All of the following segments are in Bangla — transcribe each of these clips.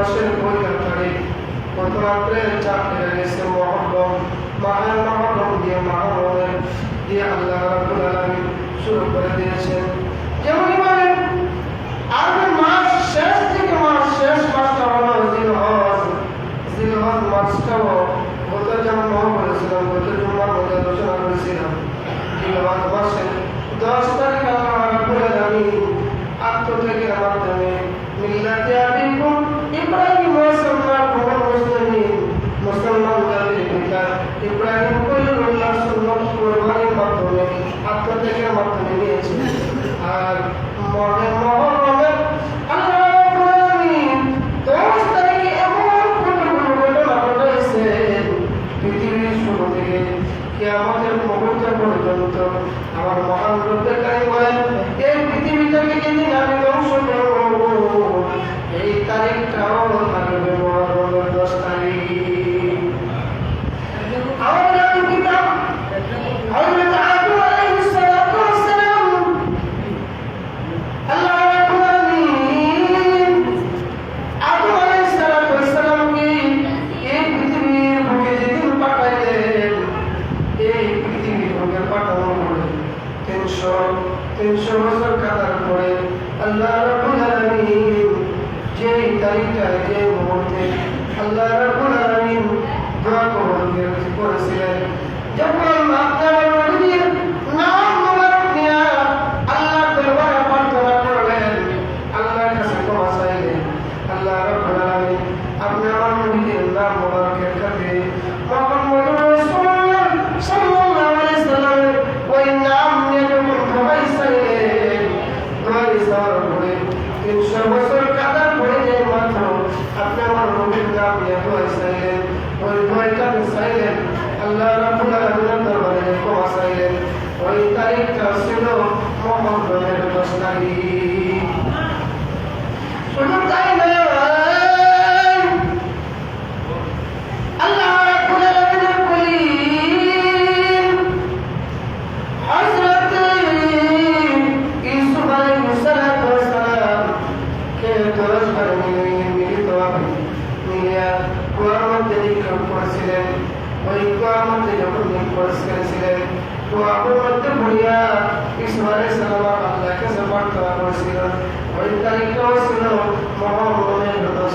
মাসের বই আঠারে গত রাত্রে চাকরি গেছে মহরম মাহের মহরম দিয়ে মাহরমের দিয়ে আল্লাহ রাবুল আলমী শুরু করে দিয়েছেন। যেমন মানে আরবি মাস শেষ থেকে মাস শেষ মাসটা হলো জিল হজ জিল হজ মাসটাও গত যেমন বলেছিলাম, গত জুম্মার মধ্যে আলোচনা করেছিলাম। জিল হজ মাসের দশ মন্দিরে আমাদের মমতা পর্যন্ত আমার মহান রোধকারী বলেন, এই পৃথিবীটাকে যেদিন আমি ধ্বংস করব, এই তারিখটাও থাকবে চাইলেন আল্লাহ রাবুল আলমিনের দরবারে ক্ষমা চাইলেন। ওই তারিখটা ছিল মোহাম্মদের দশ তারিখ শুধু তাই করেছিলেন, ওই কুয়ার মধ্যে যখন নীল প্রবেশ করেছিলেন কুয়ার মধ্যে পড়িয়া ইসু আলাইসালাম আল্লাহকে জবান করা হয়েছিল ওই তারিখটাও ছিল মহামনের দশ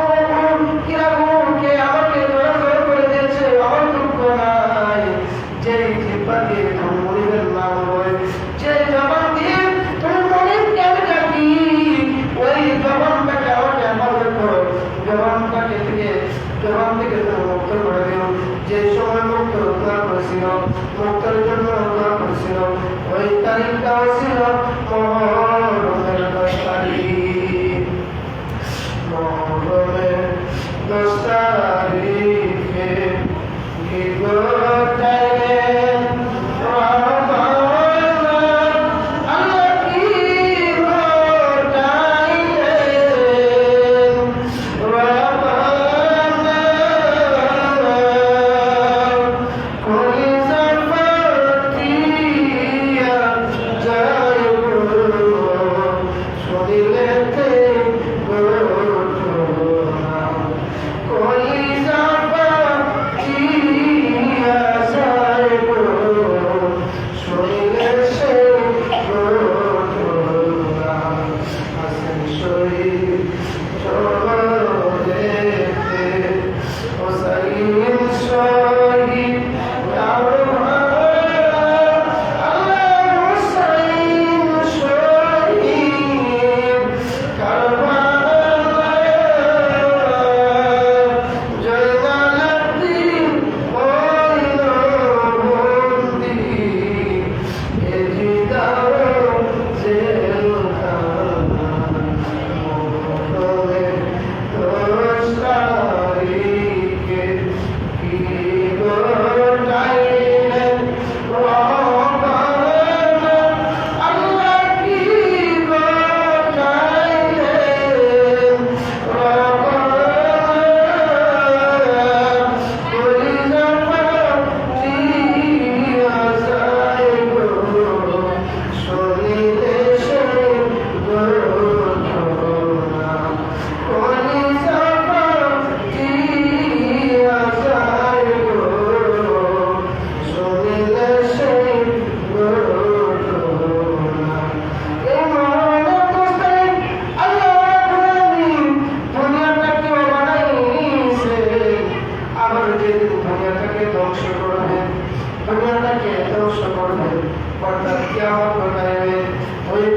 ভক্তের জন্য হত্যা করেছিল ওই তারিখটা ছিল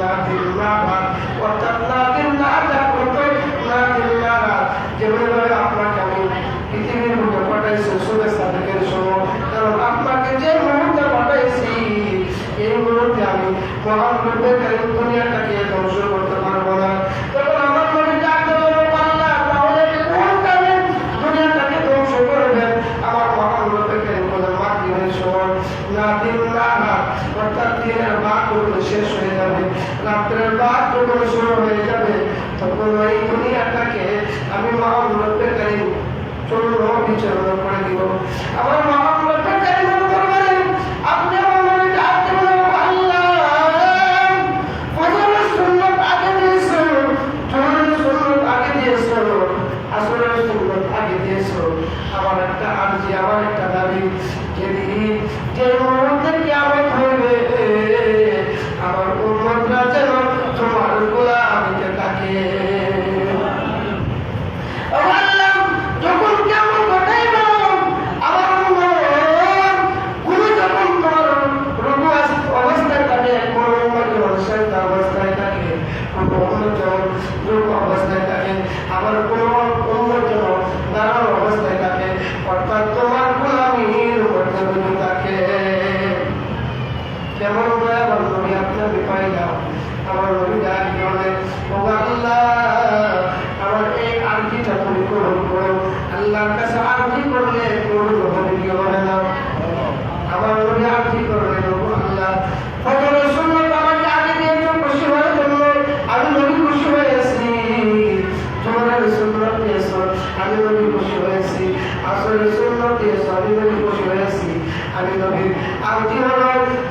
لا إله وتلا আমি নবীর আরতি হল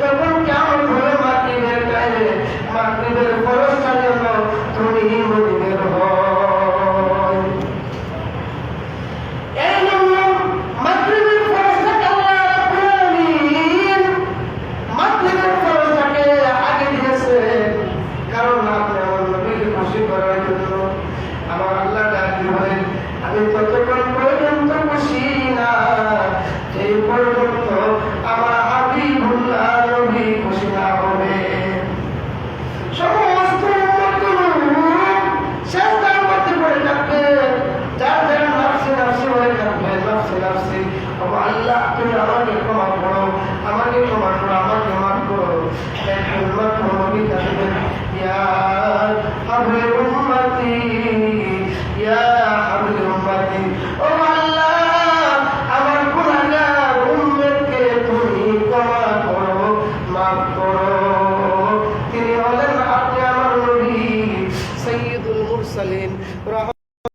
তখন